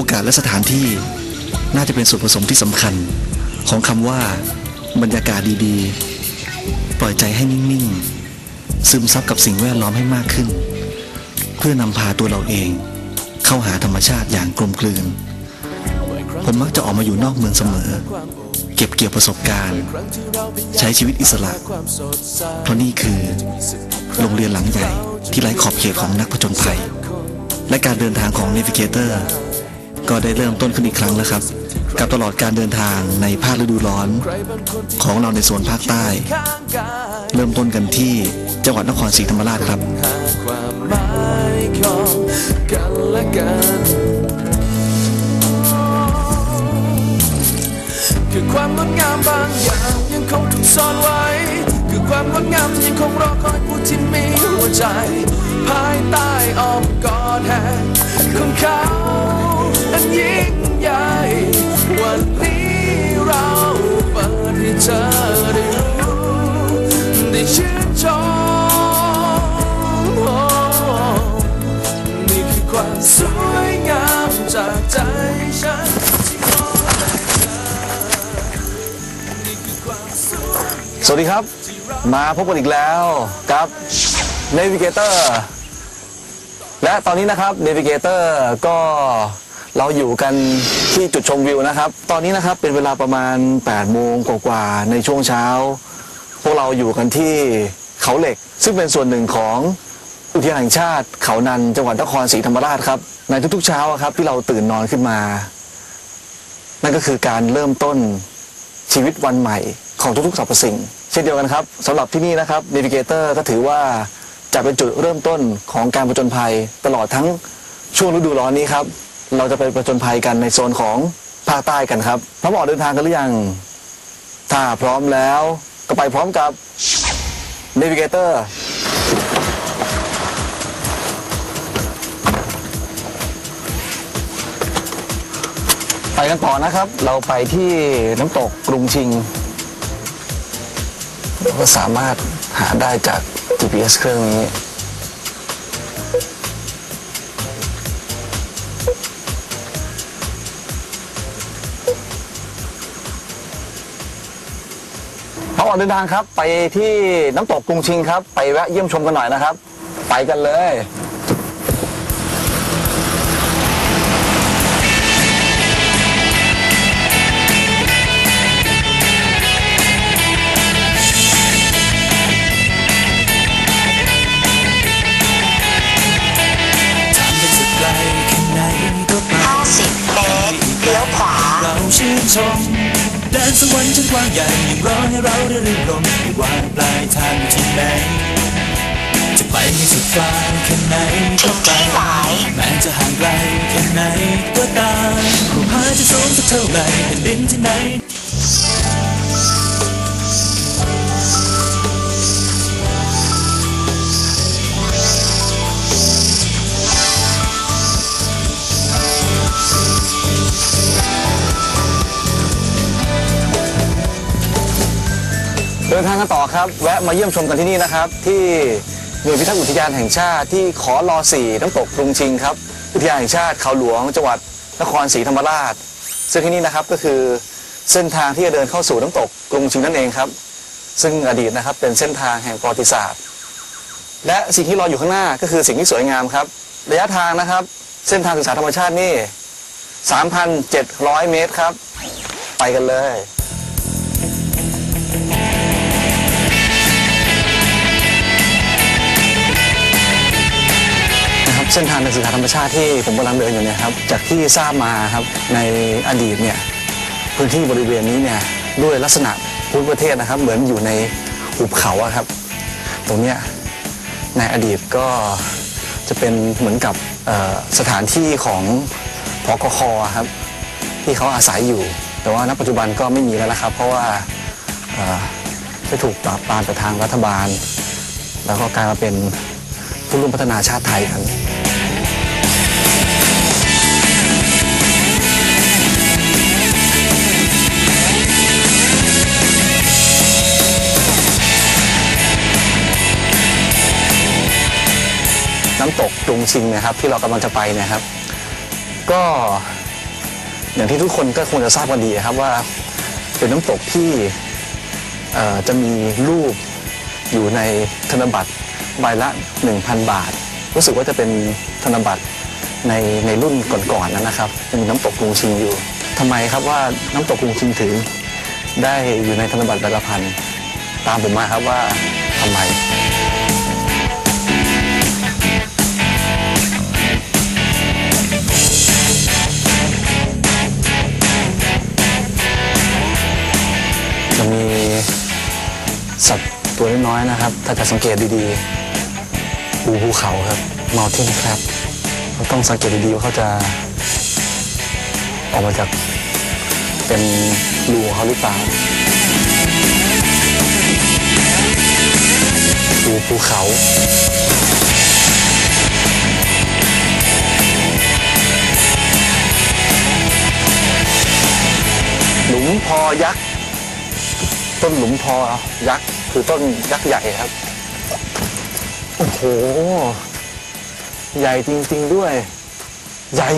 โอกาสและสถานที่น่าจะเป็นส่วนผสมที่สำคัญ ของคำว่า บรรยากาศดีๆ ปล่อยใจให้นิ่งๆ ซึมซับกับสิ่งแวดล้อมให้มากขึ้น เพื่อนำพาตัวเราเอง เข้าหาธรรมชาติอย่างกลมกลืน ผมมักจะออกมาอยู่นอกเมืองเสมอ เก็บเกี่ยวประสบการณ์ ใช้ชีวิตอิสระ เพราะนี่คือ โรงเรียนหลังใหญ่ที่ไร้ขอบเขตของนักผจญภัย และการเดินทางของ Navigator ก็ ก็ได้เริ่มต้นขึ้นอีกครั้งแล้วครับ กับตลอดการเดินทางในภาคฤดูร้อน ของเราในโซนภาคใต้ เริ่มต้นกันที่จังหวัดนครศรีธรรมราชครับคือความงดงามบางอย่างยังคงถูกซ่อนไว้ คือความงดงามยังคงรอคอยผู้ที่มีหัวใจ ภายใต้อ้อมกอดแห่งของเขา ยิ่งใหญ่ วันนี้เราเปิดให้เธอได้รู้ได้ชื่นชมนี่คือความสวยงามจากใจฉันที่มองแต่เธอนี่คือความสวยสวัสดีครับ มาพบกันอีกแล้วกับ Navigator และตอนนี้นะครับ Navigator ก็ เราอยู่กันที่จุดชมวิวนะครับ ตอนนี้นะครับเป็นเวลาประมาณ8โมงกว่าๆในช่วงเช้า พวกเราอยู่กันที่เขาเหล็ก ซึ่งเป็นส่วนหนึ่งของอุทยานแห่งชาติ เขานันจังหวัดนครศรีธรรมราชครับในทุกๆเช้าครับที่เราตื่นนอนขึ้นมา นั่นก็คือการเริ่มต้นชีวิตวันใหม่ของทุกๆสรรพสิ่ง เช่นเดียวกันครับสำหรับที่นี่นะครับ Navigator ก็ถือว่าจะเป็นจุดเริ่มต้นของการผจญภัยตลอดทั้งช่วงฤดูร้อนนี้ครับ เราจะไปผจญภัยกันในโซนของภาคใต้กันครับพร้อมออกเดินทางกันหรือยัง ถ้าพร้อมแล้วก็ไปพร้อมกับ Navigator ไปกันต่อนะครับ เราไปที่น้ำตกกรุงชิงเราก็สามารถหาได้จาก GPS เครื่องนี้ ก่อนเดินทางครับ ไปที่น้ำตกกรุงชิงครับ ไปแวะเยี่ยมชมกันหน่อยนะครับ ไปกันเลย ชื่นชมแดนสักวันจนกว้างใหญ่ยังรอให้เราได้รื่นรมไม่ว่าปลายทางที่ไหนจะไปให้สุดฟ้าแค่ไหนก็ไปถึงที่หมแม้จะห่างไกลแค่ไหนก็ตามผู้พาจะสูงสักเท่าไหร่แผ่นดินที่ไหน ดินทางกันต่อครับ แวะมาเยี่ยมชมกันที่นี่นะครับ ที่หน่วยพิทักษ์อุทยานแห่งชาติที่ขอรอสี่น้ำตกกรุงชิงครับอุทยานแห่งชาติเขาหลวงจังหวัดนครศรีธรรมราช ซึ่งที่นี่นะครับก็คือเส้นทางที่จะเดินเข้าสู่น้ำตกกรุงชิงนั่นเองครับ ซึ่งอดีตนะครับเป็นเส้นทางแห่งประวัติศาสตร์ และสิ่งที่รออยู่ข้างหน้าก็คือสิ่งที่สวยงามครับ ระยะทางนะครับ เส้นทางศึกษาธรรมชาตินี่ 3,700 เมตรครับ ไปกันเลย เส้นทางในศึกษาธรรมชาติที่ผมกำลังเดินอยู่เนี่ยครับจากที่ทราบมาครับในอดีตเนี่ยพื้นที่บริเวณนี้เนี่ยด้วยลักษณะภูมิประเทศนะครับ เหมือนอยู่ในหุบเขาอะครับ ตรงเนี้ยในอดีตก็จะเป็นเหมือนกับสถานที่ของพกคครับ ที่เขาอาศัยอยู่ แต่ว่าณปัจจุบันก็ไม่มีแล้วนะครับ เพราะว่าได้ถูกปราบปรามไปทางรัฐบาล แล้วก็กลายมาเป็นผู้ร่วมพัฒนาชาติไทยครับ งชิงนะครับ ที่เรากำลังจะไปนะครับ ก็อย่างที่ทุกคนก็คงจะทราบกันดีครับว่าเป็นน้ำตกที่จะมีรูปอยู่ในธนบัตรใบละ 1,000 บาท รู้สึกว่าจะเป็นธนบัตรในในรุ่นก่อนๆนนะครับมีน้ำตกกรุงชิงอยู่ทำไมครับว่าน้ำตกกรุงชิงถึงได้อยู่ในธนบัตรใบละพันตามผมมาครับว่าทำไม นะครับ ถ้าจะสังเกตดีๆปูภูเขาครับ mountain crab เราต้องสังเกตดีๆว่าเขาจะ ออกมาจากเป็นรูของเขาหรือเปล่าปูภูเขาหลุมพอยักษ์ ต้นหลุมพอยักษ์ คือต้นยักษ์ใหญ่ครับ โอ้โห ใหญ่จริง ๆ ด้วย ใหญ่